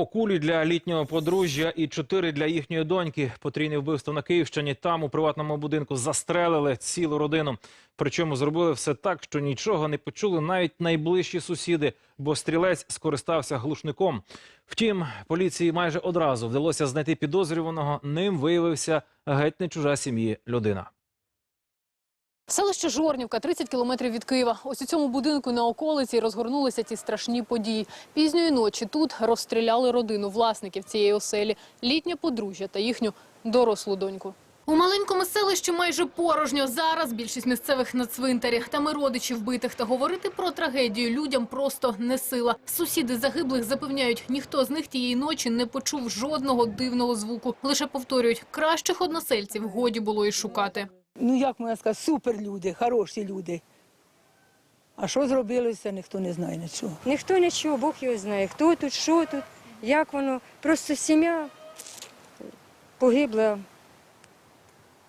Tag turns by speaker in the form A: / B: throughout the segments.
A: По кулі для літнього подружжя і чотири для їхньої доньки. Потрійне вбивство на Київщині. Там у приватному будинку застрелили цілу родину. Причому зробили все так, що нічого не почули навіть найближчі сусіди, бо стрілець скористався глушником. Втім, поліції майже одразу вдалося знайти підозрюваного. Ним виявився геть не чужа сім'ї людина.
B: Селище Жорнівка, 30 кілометрів від Києва. Ось у цьому будинку на околиці розгорнулися ці страшні події. Пізньої ночі тут розстріляли родину власників цієї оселі, літнє подружжя та їхню дорослу доньку. У маленькому селищі майже порожньо. Зараз більшість місцевих на цвинтарі. Там і родичі вбитих. Та говорити про трагедію людям просто не сила. Сусіди загиблих запевняють, ніхто з них тієї ночі не почув жодного дивного звуку. Лише повторюють, кращих односельців годі було і шукати.
C: Ну як можна сказати, суперлюди, хороші люди. А що зробилося, ніхто не знає нічого.
D: Ніхто нічого, Бог його знає. Хто тут, що тут, як воно. Просто сім'я погибла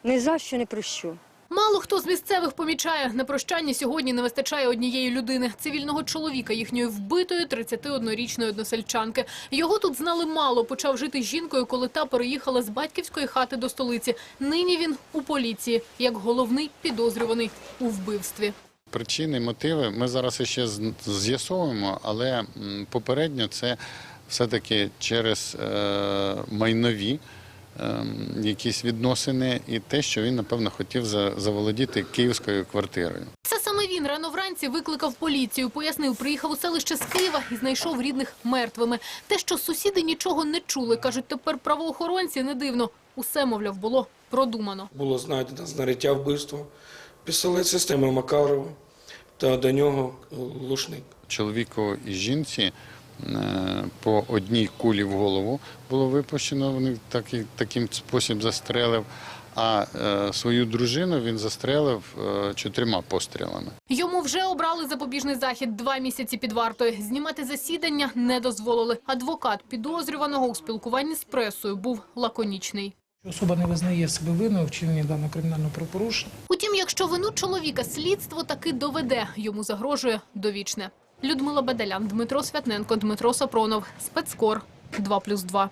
D: ні за що, ні про що.
B: Мало хто з місцевих помічає, на прощанні сьогодні не вистачає однієї людини – цивільного чоловіка, їхньої вбитої 31-річної односельчанки. Його тут знали мало, почав жити з жінкою, коли та переїхала з батьківської хати до столиці. Нині він у поліції, як головний підозрюваний у вбивстві.
E: Причини, мотиви ми зараз ще з'ясовуємо, але попередньо це все-таки через е, майнові якісь відносини і те, що він, напевно, хотів за- заволодіти київською квартирою.
B: Це саме він рано вранці викликав поліцію. Пояснив, приїхав у селище з Києва і знайшов рідних мертвими. Те, що сусіди нічого не чули, кажуть, тепер правоохоронці не дивно. Усе, мовляв, було продумано.
F: було знайдено знаряддя вбивства, пістолет системи Макарова та до нього глушник.
E: Чоловіку і жінці по одній кулі в голову було випущено. Вони так, таким спосіб застрелив. А е, свою дружину він застрелив е, чотирма пострілами.
B: Йому вже обрали запобіжний захід два місяці під вартою. Знімати засідання не дозволили. Адвокат підозрюваного у спілкуванні з пресою був лаконічний.
G: Особа не визнає себе винною в вчиненні даного кримінального правопорушення.
B: Утім, якщо вину чоловіка слідство таки доведе, йому загрожує довічне. Людмила Беделян, Дмитро Святненко, Дмитро Сапронов, Спецкор 2+,2.